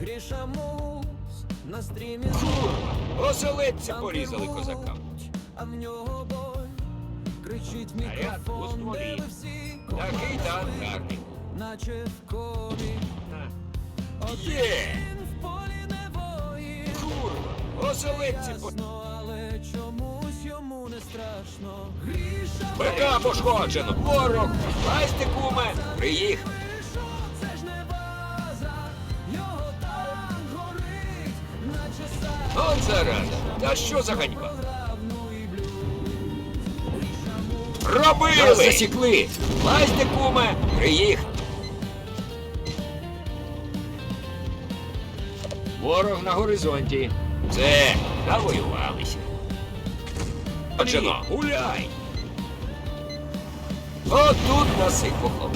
Гріша мус на стрімі Оселедці порізали козака. а в нього бой. Кричить мікрофон, де ви всі Такий танк гарний. наче в комі. Є! В полі не воїн. Курва! Оселедці по... Ясно, але чомусь йому не страшно. Гріша БК пошкоджено! Ворог! Лазьте, куме! Приїхав! От зараза! Та що за ганьба? Робили! Засікли! Лазьте, куме! Приїхав! Ворог на горизонті. Все, завоювалися. Отже, ну, гуляй! Отут нас і поховали.